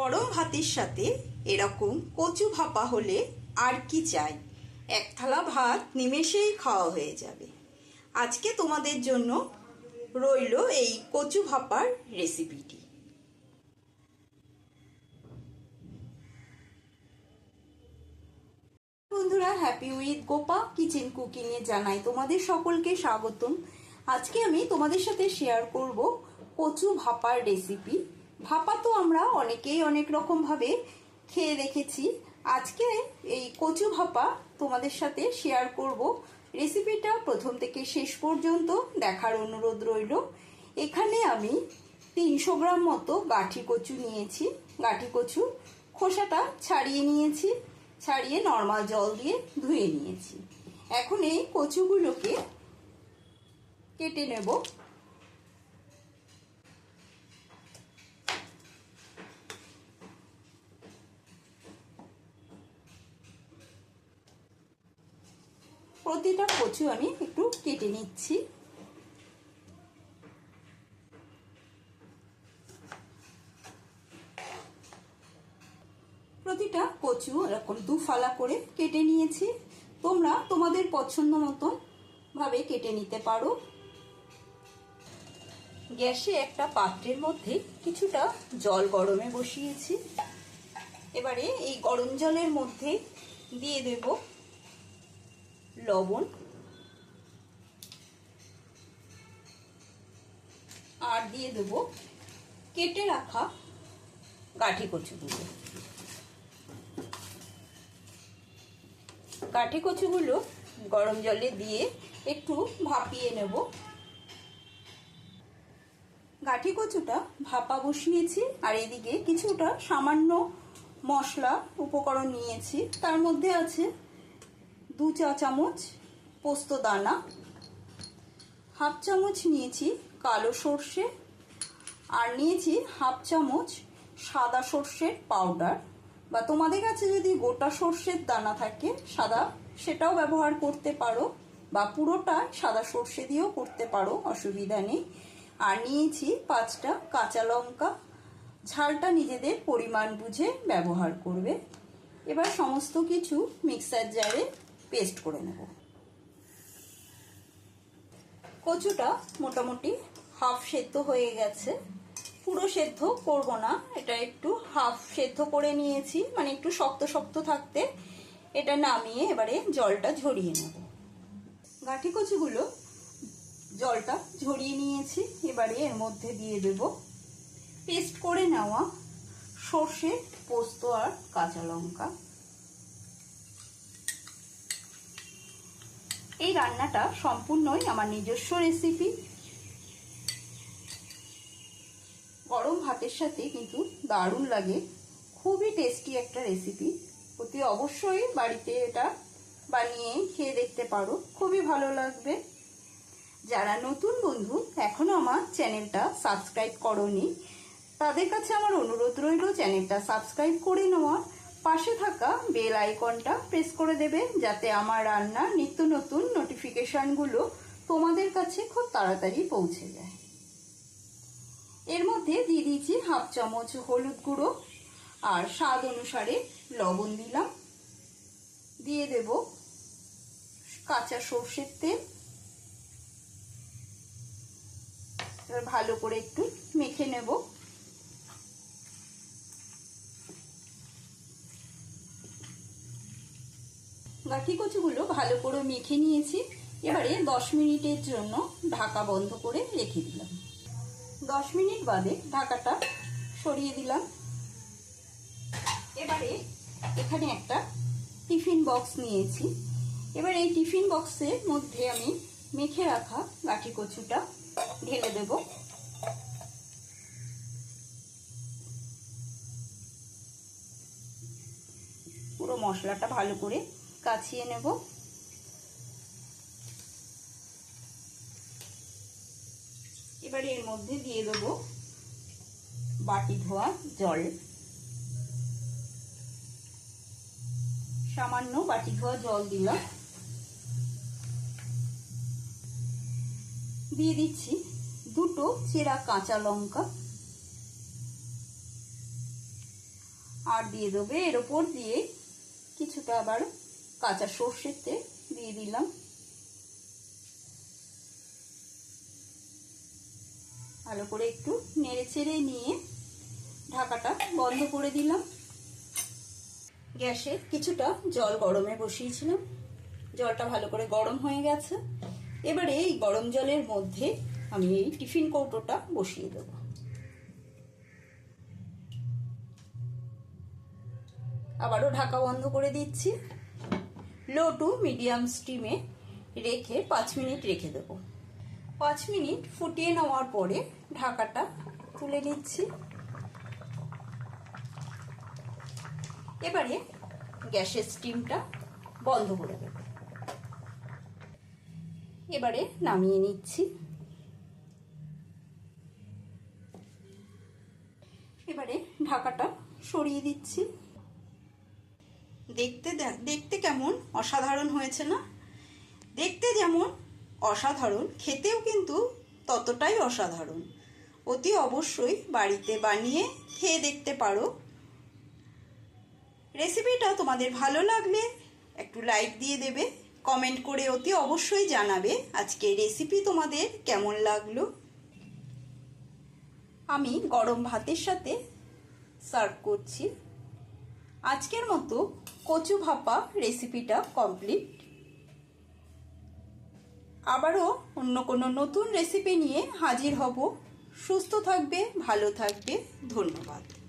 গরম ভাতের সাথে এরকম কচু ভাপা হলে আর কি চাই? এক থালা ভাত নিমেষেই খাওয়া হয়ে যাবে। আজকে তোমাদের জন্য রইল এই কচু ভাপার রেসিপিটি। বন্ধুরা হ্যাপি উইথ গোপা কিচেন কুকিংয়ে জানাই তোমাদের সকলকে স্বাগতম। আজকে আমি তোমাদের সাথে শেয়ার করব কচু ভাপার রেসিপি ভাপা তো আমরা অনেকেই অনেক রকমভাবে খেয়ে দেখেছি। আজকে এই কচু ভাপা তোমাদের সাথে শেয়ার করব। রেসিপিটা প্রথম থেকে শেষ পর্যন্ত দেখার অনুরোধ রইল। এখানে আমি তিনশো গ্রাম মতো গাঠি কচু নিয়েছি। গাঠি কচু খোসাটা ছাড়িয়ে নিয়েছি, ছাড়িয়ে নর্মাল জল দিয়ে ধুয়ে নিয়েছি। এখন এই কচুগুলোকে কেটে নেব। প্রতিটা কচু আমি একটু কেটে নিচ্ছি। প্রতিটা কচু এরকম দু ফালা করে কেটে নিয়েছি। তোমরা তোমাদের পছন্দ মতন ভাবে কেটে নিতে পারো। গ্যাসে একটা পাত্রের মধ্যে কিছুটা জল গরমে বসিয়েছি। এবারে এই গরম জলের মধ্যে দিয়ে দেব লবণ, আর দিয়ে দেব কেটে রাখা গাঠি কচুগুলো। কাঠি কচুগুলো গরম জলে দিয়ে একটু ভাপিয়ে নেব। গাঠি কচুটা ভাপা বসিয়েছি, আর এদিকে কিছুটা সামান্য মশলা উপকরণ নিয়েছি। তার মধ্যে আছে দু চা চামচ পোস্ত দানা, হাফ চামচ নিয়েছি কালো সর্ষে আর নিয়েছি হাফ চামচ সাদা সর্ষের পাউডার। বা তোমাদের কাছে যদি গোটা সর্ষের দানা থাকে, সাদা সেটাও ব্যবহার করতে পারো বা পুরোটা সাদা সর্ষে দিয়েও করতে পারো, অসুবিধা নেই। আর নিয়েছি পাঁচটা কাঁচা লঙ্কা। ঝালটা নিজেদের পরিমাণ বুঝে ব্যবহার করবে। এবার সমস্ত কিছু মিক্সার জারে পেস্ট করে নেব। কচুটা মোটামুটি হাফ সেদ্ধ হয়ে গেছে। পুরো সেদ্ধ করব না, এটা একটু হাফ সেদ্ধ করে নিয়েছি মানে একটু শক্ত শক্ত থাকতে। এটা নামিয়ে এবারে জলটা ঝরিয়ে নেব। গাঠি কচুগুলো জলটা ঝরিয়ে নিয়েছি, এবারে এর মধ্যে দিয়ে দেব। পেস্ট করে নেওয়া সর্ষে, পোস্ত আর কাঁচা লঙ্কা। এই রান্নাটা সম্পূর্ণই আমার নিজস্ব রেসিপি গরম ভাতের সাথে কিন্তু দারুণ লাগে। খুবই টেস্টি একটা রেসিপি অতি অবশ্যই বাড়িতে এটা বানিয়ে খেয়ে দেখতে পারো। খুবই ভালো লাগবে। যারা নতুন বন্ধু এখনও আমার চ্যানেলটা সাবস্ক্রাইব করনি, তাদের কাছে আমার অনুরোধ রইল চ্যানেলটা সাবস্ক্রাইব করে নেওয়ার। পাশে থাকা বেল আইকনটা প্রেস করে দেবে যাতে আমার রান্নার নিত্য নতুন নোটিফিকেশানগুলো তোমাদের কাছে খুব তাড়াতাড়ি পৌঁছে যায়। এর মধ্যে দিয়ে দিয়েছি হাফ চামচ হলুদ গুঁড়ো আর স্বাদ অনুসারে লবণ দিলাম। দিয়ে দেব কাঁচা সর্ষের তেল। ভালো করে একটু মেখে নেব। গাঠি কচুগুলো ভালো করে মেখে নিয়েছি। এবারে দশ মিনিটের জন্য ঢাকা বন্ধ করে রেখে দিলাম। দশ মিনিট বাদে ঢাকাটা সরিয়ে দিলাম। এবারে এখানে একটা টিফিন বক্স নিয়েছি। এবার এই টিফিন বক্সের মধ্যে আমি মেখে রাখা গাঠি কচুটা ঢেলে দেব। পুরো মশলাটা ভালো করে কাছিয়ে নেব। এবার এর মধ্যে দিয়ে দেবো বাটি ধোয়া জল। সামান্য বাটি ধোয়া জল দিলাম। দিয়ে দিচ্ছি দুটো চেরা কাঁচা লঙ্কা। আর দিয়ে দেবে এর ওপর দিয়ে কিছুটা আবার কাঁচা সর্ষের তেল দিয়ে দিলাম। ভালো করে একটু নেড়ে চেড়ে নিয়ে ঢাকাটা বন্ধ করে দিলাম। গ্যাসে কিছুটা জল গরমে বসিয়েছিলাম। জলটা ভালো করে গরম হয়ে গেছে। এবারে এই গরম জলের মধ্যে আমি এই টিফিন কৌটোটা বসিয়ে দেব। আবারও ঢাকা বন্ধ করে দিচ্ছি। লো টু মিডিয়াম স্টিমে রেখে পাঁচ মিনিট রেখে দেবো। পাঁচ মিনিট ফুটিয়ে নেওয়ার পরে ঢাকাটা তুলে নিচ্ছি। এবারে গ্যাসের স্টিমটা বন্ধ করে দেব। এবারে নামিয়ে নিচ্ছি। এবারে ঢাকাটা সরিয়ে দিচ্ছি। দেখতে দেখতে কেমন? অসাধারণ হয়েছে না? দেখতে যেমন অসাধারণ, খেতেও কিন্তু ততটাই অসাধারণ। অতি অবশ্যই বাড়িতে বানিয়ে খেয়ে দেখতে পারো। রেসিপিটা তোমাদের ভালো লাগলে একটু লাইক দিয়ে দেবে, কমেন্ট করে অতি অবশ্যই জানাবে আজকে রেসিপি তোমাদের কেমন লাগল। আমি গরম ভাতের সাথে সার্ভ করছি। আজকের মতো কচু ভাপা রেসিপিটা কমপ্লিট আবারও অন্য কোনো নতুন রেসিপি নিয়ে হাজির হব। সুস্থ থাকবে, ভালো থাকবে। ধন্যবাদ।